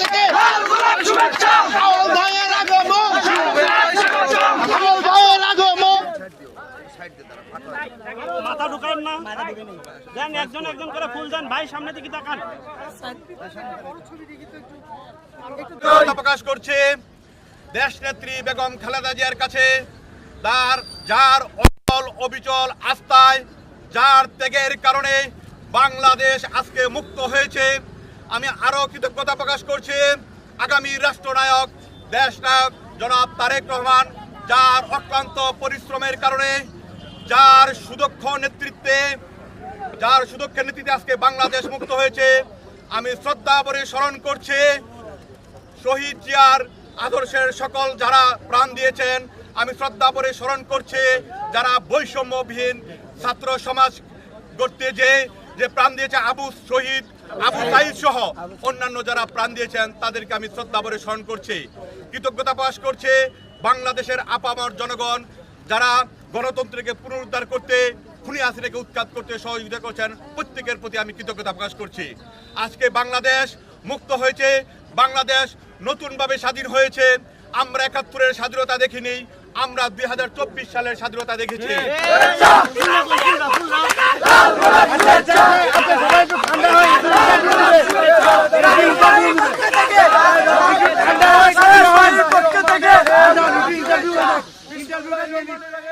থেকে রাহুল ভাইয়ের আগমন। রাহুল ভাইয়ের আগমন। মাথা ঢুকান না। দেন একজন একজন করে ফুল দেন। ভাই সামনে দিকে তাকান। প্রকাশ করছে দেশ নেত্রী বেগম খালেদা জিয়ার কাছে। তার যার অচল অবিচল আস্থায় যার ত্যাগের কারণে বাংলাদেশ আজকে মুক্ত হয়েছে। আমি আরও কৃতজ্ঞতা প্রকাশ করছি আগামী রাষ্ট্রনায়ক দেশ নায়ক জনাব তারেক রহমান, যার অক্লান্ত পরিশ্রমের কারণে, যার সুদক্ষ নেতৃত্বে, যার সুদক্ষের নেতৃত্বে আজকে বাংলাদেশ মুক্ত হয়েছে। আমি শ্রদ্ধা ভরে স্মরণ করছি, শহীদ জিয়ার আদর্শের সকল যারা প্রাণ দিয়েছেন, আমি শ্রদ্ধা ভরে স্মরণ করছি, যারা বৈষম্যবিহীন ছাত্র সমাজ গড়তে যে যে প্রাণ দিয়েছে আবু শহীদ আবু সাইদ সহ অন্যান্য যারা প্রাণ দিয়েছেন, তাদেরকে আমি শ্রদ্ধা ভরে স্মরণ করছি। কৃতজ্ঞতা প্রকাশ করছে বাংলাদেশের আপামর জনগণ, যারা গণতন্ত্রকে পুনরুদ্ধার করতে, খুনি হাসিনাকে উৎখাত করতে সহযোগিতা করছেন, প্রত্যেকের প্রতি আমি কৃতজ্ঞতা প্রকাশ করছি। আজকে বাংলাদেশ মুক্ত হয়েছে, বাংলাদেশ নতুনভাবে স্বাধীন হয়েছে। আমরা একাত্তরের স্বাধীনতা দেখিনি, আমরা দুই হাজার চব্বিশ সালের স্বাধীনতা দেখেছি। স্পেশাল